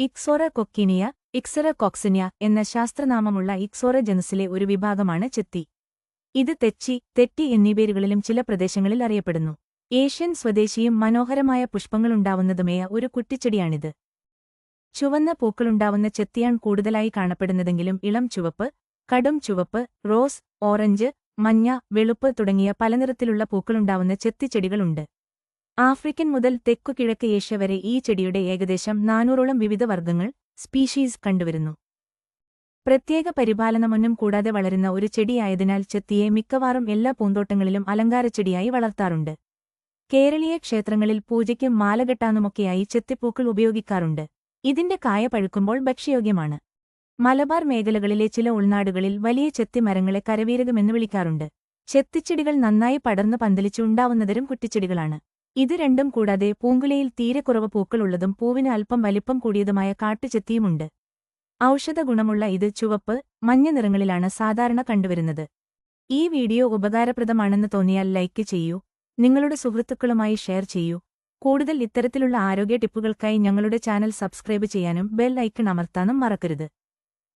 Ixora കൊക്കിനിയ ഇക്സറ കോക്സിനിയ എന്ന ശാസ്ത്രനാമമുള്ള Ixora ജനുസിലെ ഒരു വിഭാഗമാണ് ചെത്തി. ഇത് തെച്ചി തെറ്റി എന്നീ പേരുകളിലും ചില പ്രദേശങ്ങളിൽ അറിയപ്പെടുന്നു. ഏഷ്യൻ സ്വദേശിയും മനോഹരമായ പുഷ്പങ്ങളുണ്ടാവുന്നതുമായ ഒരു കുറ്റിച്ചെടിയാണിത്. ചുവന്ന പൂക്കളുണ്ടാവുന്ന ചെത്തിയാൺ കൂടുതലായി കാണപ്പെടുന്നതെങ്കിലും ഇളം ചുവപ്പ് കടും ചുവപ്പ് റോസ് ഓറഞ്ച് മഞ്ഞ വെളുപ്പ് തുടങ്ങിയ പല നിറത്തിലുള്ള പൂക്കളുണ്ടാവുന്ന ചെത്തിച്ചെടികളുണ്ട്. ആഫ്രിക്കൻ മുതൽ തെക്കു കിഴക്ക് ഏഷ്യ വരെ ഈ ചെടിയുടെ ഏകദേശം നാനൂറോളം വിവിധ വർഗങ്ങൾ സ്പീഷീസ് കണ്ടുവരുന്നു. പ്രത്യേക പരിപാലനമൊന്നും കൂടാതെ വളരുന്ന ഒരു ചെടിയായതിനാൽ ചെത്തിയെ മിക്കവാറും എല്ലാ പൂന്തോട്ടങ്ങളിലും അലങ്കാരച്ചെടിയായി വളർത്താറുണ്ട്. കേരളീയ ക്ഷേത്രങ്ങളിൽ പൂജയ്ക്കും മാലകെട്ടാനുമൊക്കെയായി ചെത്തിപ്പൂക്കൾ ഉപയോഗിക്കാറുണ്ട്. ഇതിന്റെ കായ പഴുക്കുമ്പോൾ ഭക്ഷ്യയോഗ്യമാണ്. മലബാർ മേഖലകളിലെ ചില ഉൾനാടുകളിൽ വലിയ ചെത്തിമരങ്ങളെ കരവീരകമെന്ന് വിളിക്കാറുണ്ട്. ചെത്തിച്ചെടികൾ നന്നായി പടർന്നു പന്തലിച്ച് ഉണ്ടാവുന്നതരം കുറ്റിച്ചെടികളാണ്. ഇത് രണ്ടും കൂടാതെ പൂങ്കുലയിൽ തീരെ കുറവ് പൂക്കളുള്ളതും പൂവിന് അല്പം വലിപ്പം കൂടിയതുമായ കാട്ടുചെത്തിയുമുണ്ട്. ഔഷധ ഗുണമുള്ള ഇത് ചുവപ്പ് മഞ്ഞ നിറങ്ങളിലാണ് സാധാരണ കണ്ടുവരുന്നത്. ഈ വീഡിയോ ഉപകാരപ്രദമാണെന്ന് തോന്നിയാൽ ലൈക്ക് ചെയ്യൂ നിങ്ങളുടെ സുഹൃത്തുക്കളുമായി ഷെയർ ചെയ്യൂ. കൂടുതൽ ഇത്തരത്തിലുള്ള ആരോഗ്യ ടിപ്പുകൾക്കായി ഞങ്ങളുടെ ചാനൽ സബ്സ്ക്രൈബ് ചെയ്യാനും ബെൽ ഐക്കൺ അമർത്താനും മറക്കരുത്.